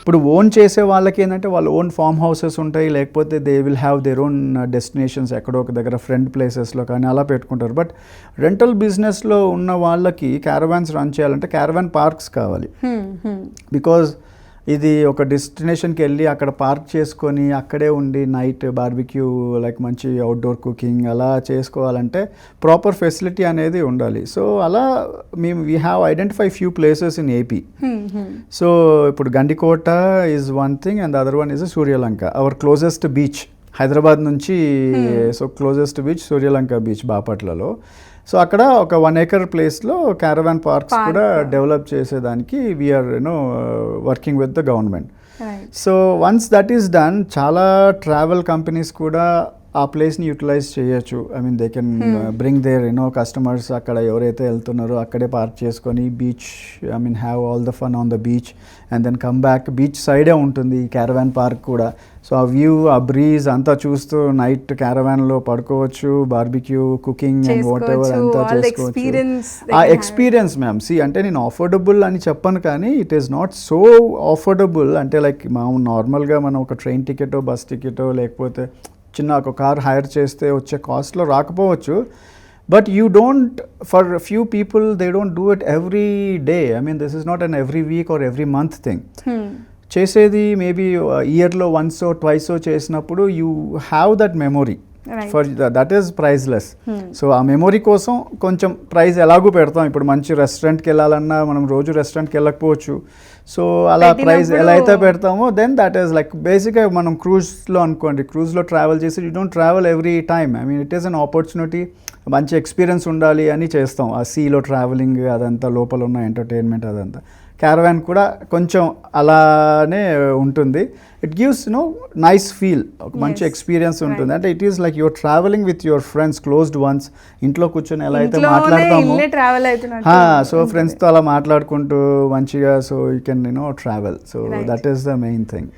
ఇప్పుడు ఓన్ చేసే వాళ్ళకి ఏంటంటే వాళ్ళ ఓన్ ఫామ్ హౌసెస్ ఉంటాయి లేకపోతే they will have their own destinations ఎక్కడో ఒక దగ్గర ఫ్రెండ్ ప్లేసెస్లో కానీ అలా పెట్టుకుంటారు బట్ రెంటల్ బిజినెస్లో ఉన్న వాళ్ళకి క్యారవాన్స్ రన్ చేయాలంటే క్యారవాన్ పార్క్స్ కావాలి హ్మ్, హ్మ్. బికాజ్ ఇది ఒక డెస్టినేషన్కి వెళ్ళి అక్కడ పార్క్ చేసుకొని అక్కడే ఉండి నైట్ బార్బిక్యూ లైక్ మంచి అవుట్డోర్ కుకింగ్ అలా చేసుకోవాలంటే ప్రాపర్ ఫెసిలిటీ అనేది ఉండాలి. సో అలా మేము we have identify few places in AP. So ఇప్పుడు Gandikota is one thing and other one is Suryalanka our closest beach Hyderabad నుంచి so closest beach Suryalanka beach బాపట్లలో. So అక్కడ ఒక వన్ ఏకర్ ప్లేస్లో క్యారవాన్ పార్క్స్. కూడా develop చేసేదానికి we are you know working with the government. So once that is done చాలా travel companies కూడా ఆ ప్లేస్ని యూటిలైజ్ చేయొచ్చు. I mean they can bring there you know customers అక్కడ ఎవరైతే వెళ్తున్నారో అక్కడే పార్క్ చేసుకొని beach I mean have all the fun on the beach and then come back. Beach సైడే ఉంటుంది క్యారవాన్ పార్క్ కూడా. సో ఆ వ్యూ ఆ బ్రీజ్ అంతా చూస్తూ నైట్ క్యారవాన్లో పడుకోవచ్చు barbecue cooking and whatever అంతా చేసుకోవచ్చు. ఆ. Experience ma'am. సి అంటే నేను ఆఫోర్డబుల్ అని చెప్పను కానీ it is not so affordable అంటే లైక్ మా నార్మల్గా మనం ఒక ట్రైన్ టికెటో బస్ టికెటో లేకపోతే చిన్న ఒక కార్ హైర్ చేస్తే వచ్చే కాస్ట్లో రాకపోవచ్చు but you don't for few people they don't do it every day I mean this is not an every week or every month thing. చేసేది మేబీ ఇయర్లో వన్స్ ట్వైస్ చేసినప్పుడు you have that memory. For that is priceless. So ఆ memory కోసం కొంచెం price ఎలాగూ పెడతాం. ఇప్పుడు మంచి రెస్టారెంట్కి వెళ్ళాలన్నా మనం రోజు రెస్టారెంట్కి వెళ్ళకపోవచ్చు. సో అలా పెట్టినప్పుడు- ఎలా అయితే పెడతామో దెన్ దట్ ఈస్ లైక్ బేసిక్గా మనం క్రూజ్లో అనుకోండి. క్రూజ్లో ట్రావెల్ చేసి you don't travel every time I mean it is an opportunity మంచి ఎక్స్పీరియన్స్ ఉండాలి అని చేస్తాం. ఆ సీలో ట్రావెలింగ్ అదంతా లోపల ఉన్న ఎంటర్టైన్మెంట్ అదంతా. క్యారవాన్ కూడా కొంచెం అలానే ఉంటుంది it gives no nice feel ఒక మంచి. ఎక్స్పీరియన్స్ ఉంటుంది. అంటే it is like your travelling with your friends closed ones ఇంట్లో కూర్చొని ఎలా అయితే మాట్లాడతామో సో. ఫ్రెండ్స్తో అలా మాట్లాడుకుంటూ మంచిగా so you can you know travel so. That is the main thing